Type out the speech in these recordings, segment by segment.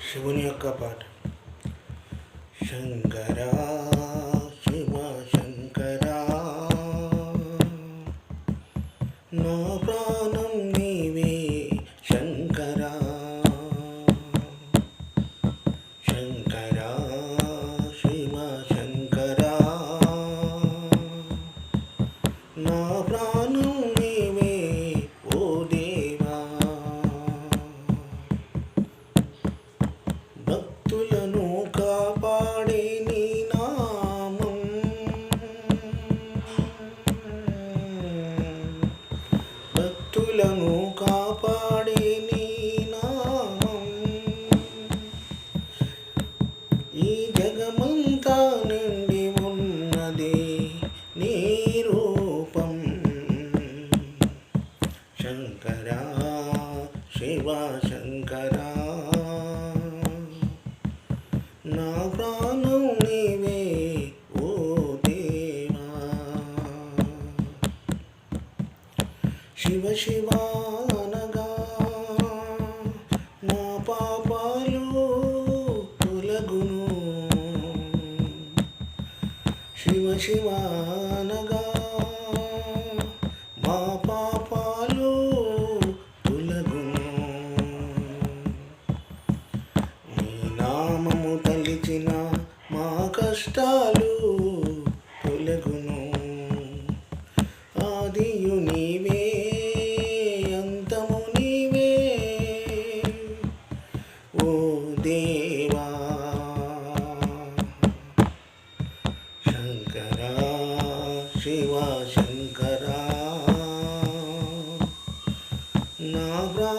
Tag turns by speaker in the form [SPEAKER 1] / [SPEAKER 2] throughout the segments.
[SPEAKER 1] शिवनी का पाठ शंकरा శంకరా నా ప్రాణం నీవే ఓ దేవా. శివ శివ అనగా నా పాపాలు తొలగును. శివ శివ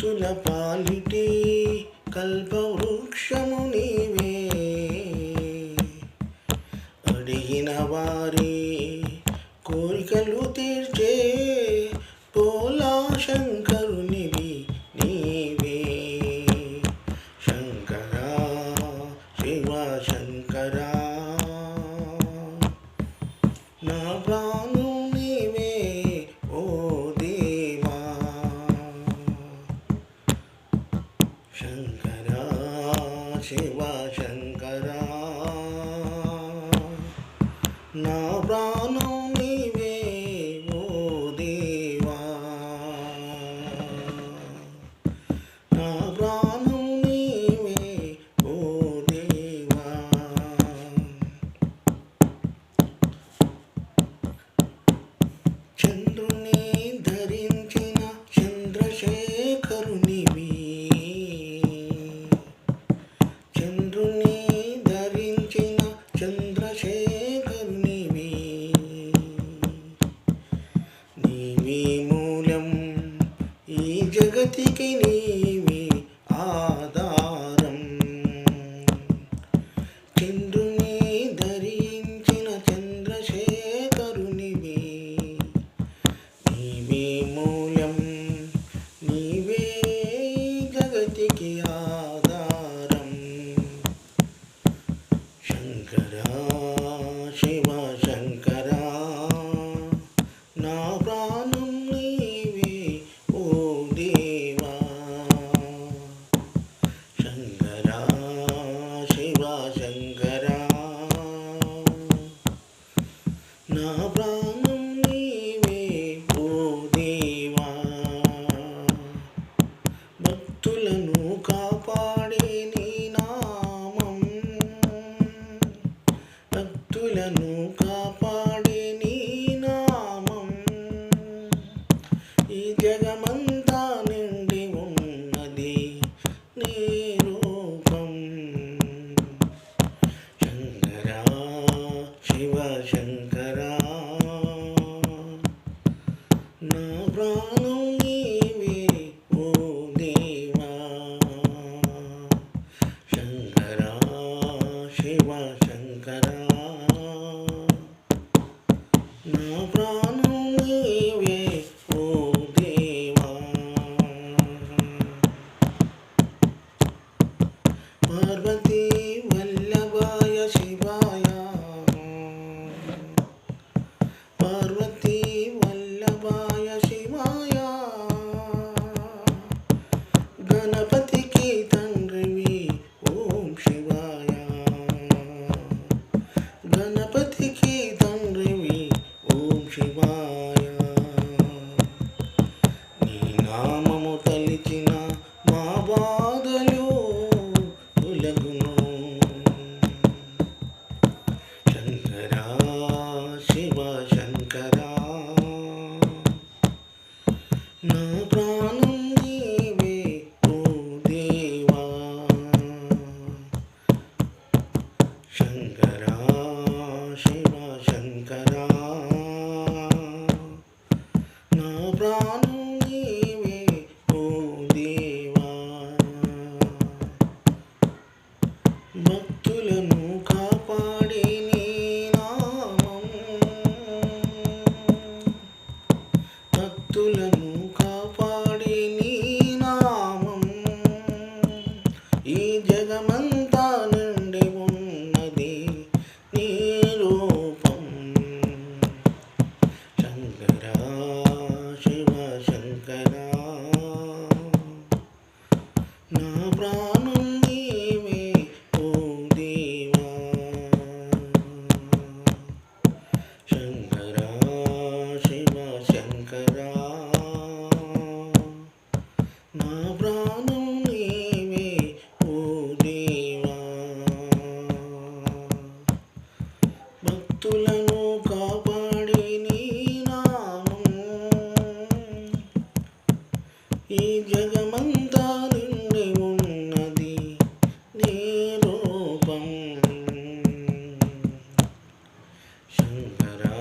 [SPEAKER 1] భక్తుల పాలిటే కల్పవృక్షము నీవే. అడిగిన వారి కోరికలు తీర్చే పోలా శంకరు বিমূল జగమంతా నిండి ఉన్నది నీ రూపం. శంకరా శివ శంకరా నా ప్రాణం ఓం তারা